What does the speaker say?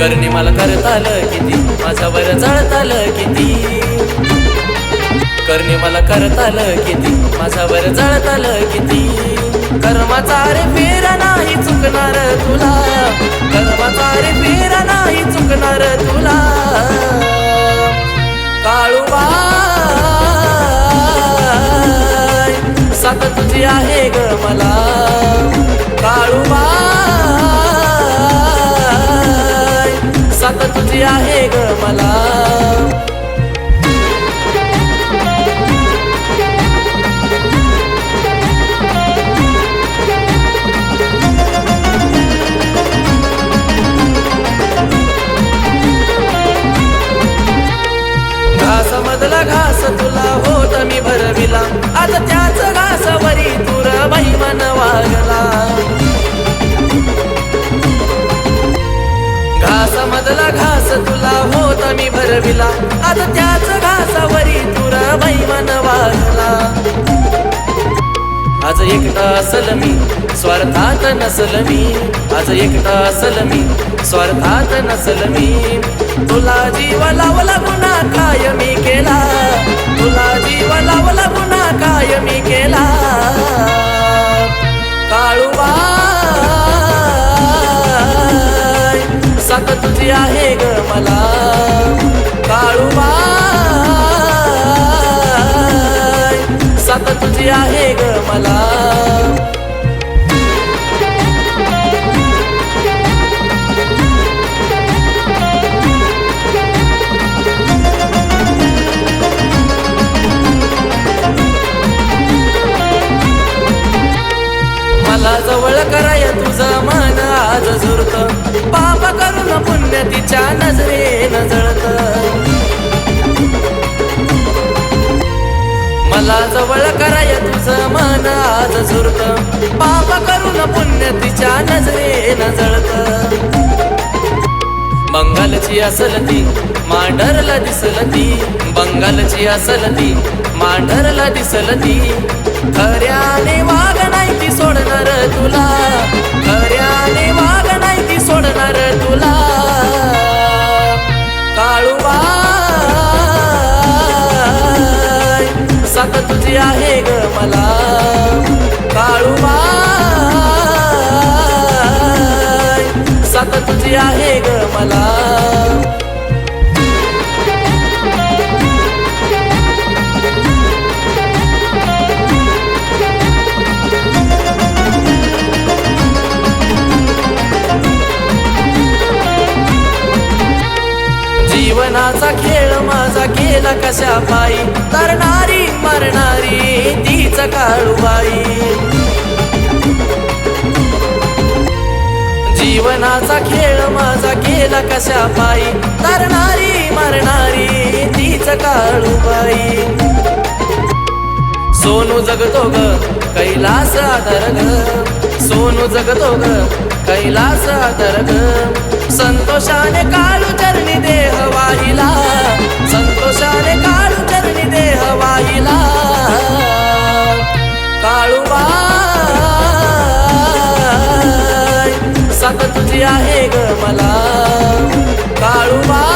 करणे मला करताल किती? माझ्यावर आलं किती? करणे मला करताल किती? माझ्यावर आलं किती? कर्माचा रे फेरा नाही चुकणार तुला. कर्माचा रे फेरा नाही चुकणार तुला. काळूबा सात तुझी आहे ग मला. काळूबाई साथ तुझी आहे ग मला. ठरविला आज त्याच घासावरी तुरा बाई वाढला. आज एकटा असल मी स्वार्थात नसल मी. आज एकटा असल मी स्वार्थात नसल मी. तुला जीव लावला गुन्हा काय मी केला. तुला जीव लावला गुन्हा काय मी केला. काळूबा साथ तुझी आहे ग मला. मला जवळ कराय तुझं मन आज झुरत. पाप करून पुण्य तिच्या नजरेन जळत. बंगालची असल ती मांढरला दिसल ती बंगालची असल ती मांढरला दिसल ती खऱ्याने वाग नाही ती सोडणार तुला. तुझी आहे ग मला. काळूबाई सात तुझी आहे ग मला. जीवनाचा खेळ माझा केला कशा पायी? तरणारी मरणारी तीच काळूबाई. जीवनाचा खेळ माझा केला कशा पायी? तरणारी मरणारी तीच काळूबाई. सोनू जगतो ग कैलास आदर ग सोनू जगतो ग कैलास आदर ग संतोषाने काळू चरणी देह ताकद तुझी आहे ग मला. काळूबा